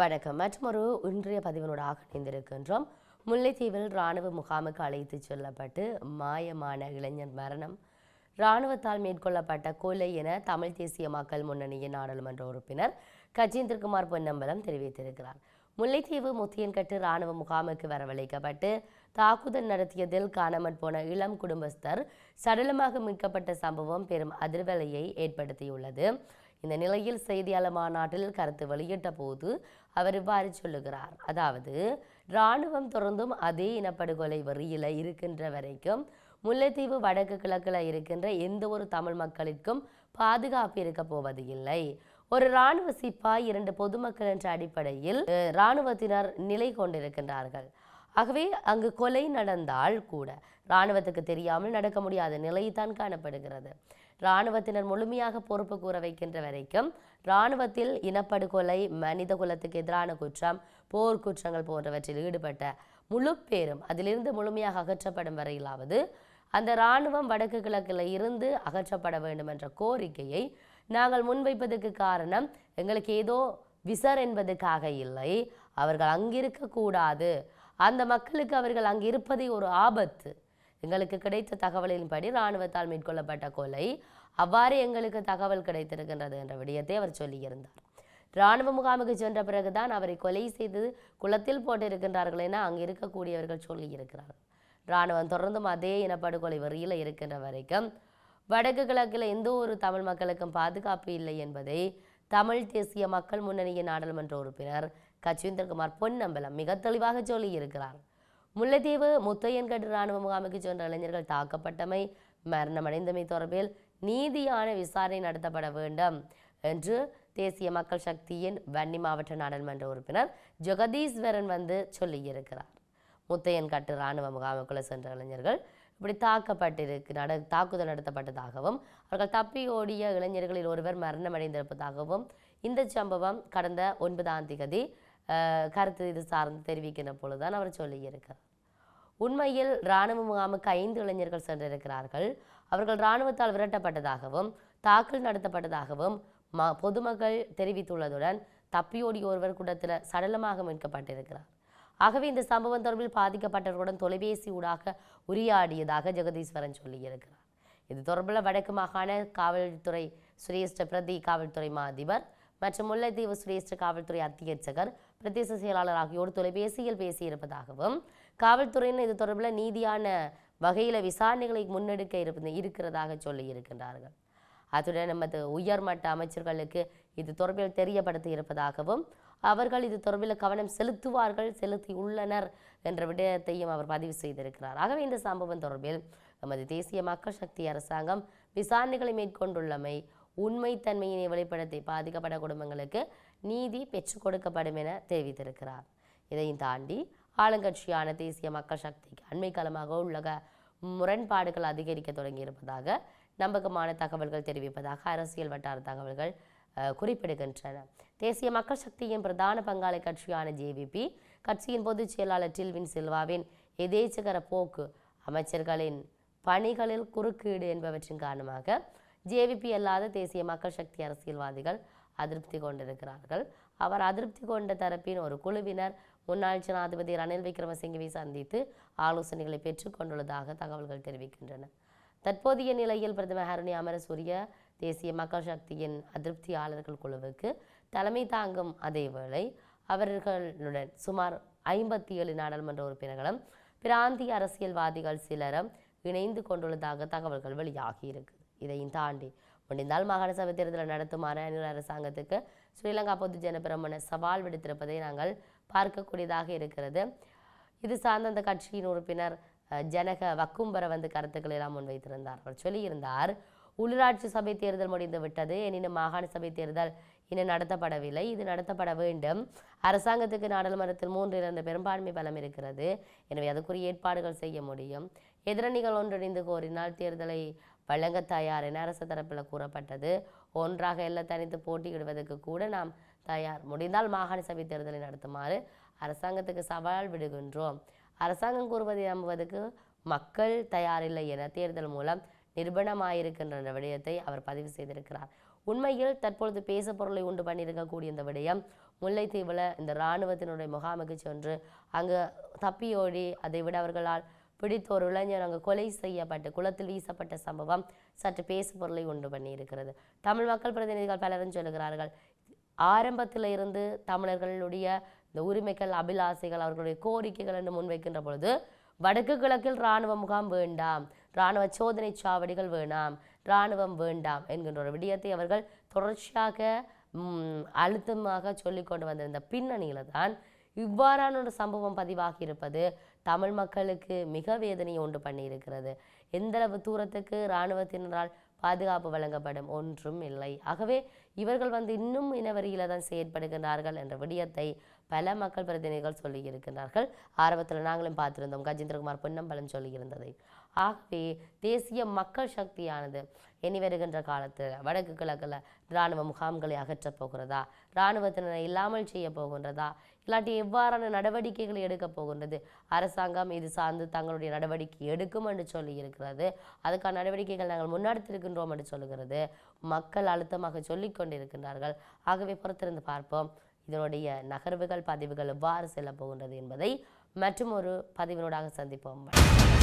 வணக்கம். மற்றொரு இன்றைய பதிவினூடாக இணைந்திருக்கின்றோம். முல்லைத்தீவில் இராணுவ முகாமுக்கு அழைத்துச் செல்லப்பட்டு மாயமான இளைஞர் மரணம். இராணுவத்தால் மேற்கொள்ளப்பட்ட கொலை என தமிழ் தேசிய மக்கள் முன்னணியின் நாடாளுமன்ற உறுப்பினர் கஜேந்திரகுமார் பொன்னம்பலம் தெரிவித்திருக்கிறார். முல்லைத்தீவு முத்தியன்கட்டு இராணுவ முகாமுக்கு வரவழைக்கப்பட்டு தாக்குதல் நடத்தியதில் காணாமற் போன இளம் குடும்பஸ்தர் சடலமாக மீட்கப்பட்ட சம்பவம் பெரும் அதிர்வலையை ஏற்படுத்தியுள்ளது. இந்த நிலையில் செய்தியாளர் மாநாட்டில் கருத்து வெளியிட்ட போது அவர் இவ்வாறு சொல்லுகிறார். அதாவது இராணுவம் தொடர்ந்தும் அதே இனப்படுகொலை வரியில் இருக்கின்ற வரைக்கும் முல்லைத்தீவு வடக்கு கிழக்கில் இருக்கின்ற எந்த ஒரு தமிழ் மக்களுக்கும் பாதுகாப்பு இருக்க போவது இல்லை. ஒரு இராணுவ சிப்பாய் இரண்டு பொதுமக்கள் என்ற அடிப்படையில் அஹ், இராணுவத்தினர் நிலை கொண்டிருக்கின்றார்கள். ஆகவே அங்கு கொலை நடந்தால் கூட இராணுவத்துக்கு தெரியாமல் நடக்க முடியாத நிலைதான் காணப்படுகிறது. இராணுவத்தினர் முழுமையாக பொறுப்பு கூற வைக்கின்ற வரைக்கும் இராணுவத்தில் இனப்படுகொலை மனித குலத்துக்கு எதிரான குற்றம் போர் குற்றங்கள் போன்றவற்றில் ஈடுபட்ட முழு பேரும் அதிலிருந்து முழுமையாக அகற்றப்படும் வரையிலாவது அந்த இராணுவம் வடக்கு கிழக்கில் இருந்து அகற்றப்பட வேண்டும் என்ற கோரிக்கையை நாங்கள் முன்வைப்பதற்கு காரணம் எங்களுக்கு ஏதோ விசர் என்பதற்காக இல்லை. அவர்கள் அங்கிருக்க கூடாது. அந்த மக்களுக்கு அவர்கள் அங்கு இருப்பதே ஒரு ஆபத்து. எங்களுக்கு கிடைத்த தகவலின்படி இராணுவத்தால் மேற்கொள்ளப்பட்ட கொலை அவ்வாறு எங்களுக்கு தகவல் கிடைத்திருக்கின்றது என்ற விடயத்தை அவர் சொல்லியிருந்தார். இராணுவ முகாமுக்கு சென்ற பிறகுதான் அவரை கொலை செய்து குளத்தில் போட்டிருக்கின்றார்கள் என அங்கு இருக்கக்கூடியவர்கள் சொல்லியிருக்கிறார்கள். இராணுவம் தொடர்ந்தும் அதே இனப்படுகொலை வரியில் இருக்கின்ற வரைக்கும் வடக்கு கிழக்கில் எந்த ஒரு தமிழ் மக்களுக்கும் பாதுகாப்பு இல்லை என்பதை தமிழ் தேசிய மக்கள் முன்னணியின் நாடாளுமன்ற உறுப்பினர் கஜேந்திரகுமார் பொன்னம்பலம் மிக தெளிவாக சொல்லியிருக்கிறார். முல்லைத்தீவு முத்தையன்கட்டு இராணுவ முகாமுக்கு சென்ற இளைஞர்கள் தாக்கப்பட்டமை மரணமடைந்தமை தொடர்பில் நீதியான விசாரணை நடத்தப்பட வேண்டும் என்று தேசிய மக்கள் சக்தியின் வன்னி மாவட்ட நாடாளுமன்ற உறுப்பினர் ஜெகதீஸ்வரன் வந்து சொல்லியிருக்கிறார். முத்தையன்கட்டு இராணுவ முகாமுக்குள்ள சென்ற இளைஞர்கள் இப்படி தாக்கப்பட்டிருக்கு நட தாக்குதல் நடத்தப்பட்டதாகவும் அவர்கள் தப்பி ஓடிய இளைஞர்களில் ஒருவர் மரணமடைந்திருப்பதாகவும் இந்த சம்பவம் கடந்த ஒன்பதாம் திகதி கருத்து இது சார்ந்து தெரிவிக்கின்ற பொழுதுதான் அவர் சொல்லியிருக்கிறார். உண்மையில் இராணுவ முகாமுக்கு ஐந்து இளைஞர்கள் சென்றிருக்கிறார்கள். அவர்கள் இராணுவத்தால் விரட்டப்பட்டதாகவும் தாக்கல் நடத்தப்பட்டதாகவும் ம பொதுமக்கள் தெரிவித்துள்ளதுடன் தப்பியோடி ஒருவர் கூடத்தில் சடலமாக மீட்கப்பட்டிருக்கிறார். ஆகவே இந்த சம்பவம் தொடர்பில் பாதிக்கப்பட்டவர்களுடன் தொலைபேசி ஊடாக உரையாடியதாக ஜெகதீஸ்வரன் சொல்லியிருக்கிறார். இது தொடர்பில் வடக்கு மாகாண காவல்துறை சிரேஷ்ட பிரதி காவல்துறை மா அதிபர் மற்றும் முல்லைத்தீவு சிரேஷ்ட காவல்துறை அத்தியட்சகர் பிரதேச செயலாளர் ஆகியோர் தொலைபேசியில் பேசியிருப்பதாகவும் காவல்துறையினர் இது தொடர்பில் நீதியான வகையில் விசாரணைகளை முன்னெடுக்க இருப்பது இருக்கிறதாக சொல்லியிருக்கின்றார்கள். அத்துடன் நமது உயர்மட்ட அமைச்சர்களுக்கு இது தொடர்பில் தெரியப்படுத்தி இருப்பதாகவும் அவர்கள் இது தொடர்பில் கவனம் செலுத்துவார்கள் செலுத்தி உள்ளனர் என்ற விடயத்தையும் அவர் பதிவு செய்திருக்கிறார். ஆகவே இந்த சம்பவம் தொடர்பில் நமது தேசிய மக்கள் சக்தி அரசாங்கம் விசாரணைகளை மேற்கொண்டுள்ளமை உண்மைத்தன்மையினை வெளிப்படுத்தி பாதிக்கப்பட்ட குடும்பங்களுக்கு நீதி பெற்றுக் கொடுக்கப்படும் என தெரிவித்திருக்கிறார். இதையும் தாண்டி ஆளுங்கட்சியான தேசிய மக்கள் சக்திக்கு அண்மை காலமாக உலக முரண்பாடுகள் அதிகரிக்க தொடங்கியிருப்பதாக நம்பகமான தகவல்கள் தெரிவிப்பதாக அரசியல் வட்டார தகவல்கள் குறிப்பிடுகின்றன. தேசிய மக்கள் சக்தியின் பிரதான பங்காளி கட்சியான ஜேவிபி கட்சியின் பொதுச் செயலாளர் டில்வின் சில்வாவின் எதேச்சகர போக்கு அமைச்சர்களின் பணிகளில் குறுக்கீடு என்பவற்றின் காரணமாக ஜேவிபி அல்லாத தேசிய மக்கள் சக்தி அரசியல்வாதிகள் அதிருப்தி கொண்டிருக்கிறார்கள். அவர் அதிருப்தி கொண்ட தரப்பின் ஒரு குழுவினர் முன்னாள் ஜனாதிபதி ரணில் விக்ரமசிங்கவை சந்தித்து ஆலோசனைகளை பெற்றுக்கொண்டுள்ளதாக தகவல்கள் தெரிவிக்கின்றன. தற்போதைய நிலையில் பிரதமர் ஹருணி அமரசூரிய தேசிய மக்கள் சக்தியின் அதிருப்தியாளர்கள் குழுவுக்கு தலைமை தாங்கும் அதேவேளை அவர்களுடன் சுமார் ஐம்பத்தி ஏழு நாடாளுமன்ற உறுப்பினர்களும் பிராந்திய அரசியல்வாதிகள் சிலரும் இணைந்து கொண்டுள்ளதாக தகவல்கள் வெளியாகியிருக்கு. இதையும் தாண்டி முடிந்தால் மாகாண சபை தேர்தலை நடத்துமாறு அந்நில அரசாங்கத்துக்கு ஸ்ரீலங்கா பொதுஜன பிரமண சவால் விடுத்திருப்பதை நாங்கள் பார்க்கக்கூடியதாக இருக்கிறது. இது சார்ந்த அந்த கட்சியின் உறுப்பினர் ஜனக வக்கும்பர வந்து கருத்துக்களை எல்லாம் முன்வைத்திருந்தார். அவர் சொல்லியிருந்தார் உள்ளூராட்சி சபை தேர்தல் முடிந்து விட்டது எனினும் மாகாண சபை தேர்தல் இன்னும் நடத்தப்படவில்லை. இது நடத்தப்பட வேண்டும். அரசாங்கத்துக்கு நாடாளுமன்றத்தில் மூன்று இரண்டு பெரும்பான்மை பலம் இருக்கிறது. எனவே அதுக்குரிய ஏற்பாடுகள் செய்ய முடியும். எதிரணிகள் ஒன்றிணைந்து கோரினால் தேர்தலை வழங்க தயார் என அரசு தரப்பில் கூறப்பட்டது. ஒன்றாக எல்லாம் தனித்து போட்டியிடுவதற்கு கூட நாம் தயார். முடிந்தால் மாகாண சபை தேர்தலை நடத்துமாறு அரசாங்கத்துக்கு சவால் விடுகின்றோம். அரசாங்கம் கூறுவதை நம்புவதற்கு மக்கள் தயாரில்லை என தேர்தல் மூலம் நிர்பணமாயிருக்கின்ற விடயத்தை அவர் பதிவு செய்திருக்கிறார். உண்மையில் தற்பொழுது பேச பொருளை உண்டு பண்ணியிருக்கக்கூடிய இந்த விடயம் முல்லைத்தீவில் இந்த இராணுவத்தினுடைய முகாமுக்கு சென்று அங்கு தப்பியோடி அதை விட அவர்களால் பிடித்த ஒரு இளைஞர் அங்கு கொலை செய்யப்பட்டு குளத்தில் வீசப்பட்ட சம்பவம் சற்று பேசு பொருளை உண்டு பண்ணியிருக்கிறது. தமிழ் மக்கள் பிரதிநிதிகள் பலரும் சொல்கிறார்கள் ஆரம்பத்தில் இருந்து தமிழர்களுடைய இந்த உரிமைகள் அபிலாசைகள் அவர்களுடைய கோரிக்கைகள் என்று முன்வைக்கின்ற பொழுது வடக்கு கிழக்கில் இராணுவ முகாம் வேண்டாம் இராணுவ சோதனை சாவடிகள் வேண்டாம் இராணுவம் வேண்டாம் என்கின்ற ஒரு விடயத்தை அவர்கள் தொடர்ச்சியாக அழுத்தமாக சொல்லி கொண்டு வந்திருந்த பின்னணியில் தான் இவ்வாறான ஒரு சம்பவம் பதிவாகி இருப்பது தமிழ் மக்களுக்கு மிக வேதனையை உண்டு பண்ணியிருக்கிறது. எந்தளவு தூரத்துக்கு இராணுவத்தினரால் பாதுகாப்பு வழங்கப்படும் ஒன்றும் இல்லை. ஆகவே இவர்கள் வந்து இன்னும் இனவரியில தான் செயற்படுகின்றார்கள் என்ற விடயத்தை பல மக்கள் பிரதிநிதிகள் சொல்லியிருக்கிறார்கள் ஆரம்பத்தில் நாங்களும் பார்த்திருந்தோம். கஜேந்திரகுமார் பொன்னம்பலம் சொல்லியிருந்ததை. ஆகவே தேசிய மக்கள் சக்தியானது இனி வருகின்ற காலத்தில் வடக்கு கிழக்கில் இராணுவ முகாம்களை அகற்றப் போகிறதா? இராணுவத்தினரை இல்லாமல் செய்ய போகின்றதா? இல்லாட்டி எவ்வாறான நடவடிக்கைகளை எடுக்கப் போகின்றது? அரசாங்கம் இது சார்ந்து தங்களுடைய நடவடிக்கை எடுக்கும் என்று சொல்லி இருக்கிறது. அதுக்கான நடவடிக்கைகள் நாங்கள் முன்னெடுத்திருக்கின்றோம் என்று சொல்லுகிறது. மக்கள் அழுத்தமாக சொல்லிக் கொண்டிருக்கின்றார்கள். ஆகவே பொறுத்திருந்து பார்ப்போம். இதனுடைய நகர்வுகள் பதிவுகள் எவ்வாறு செல்ல போகின்றது என்பதை மற்றும் ஒரு பதிவினூடாக சந்திப்போம்.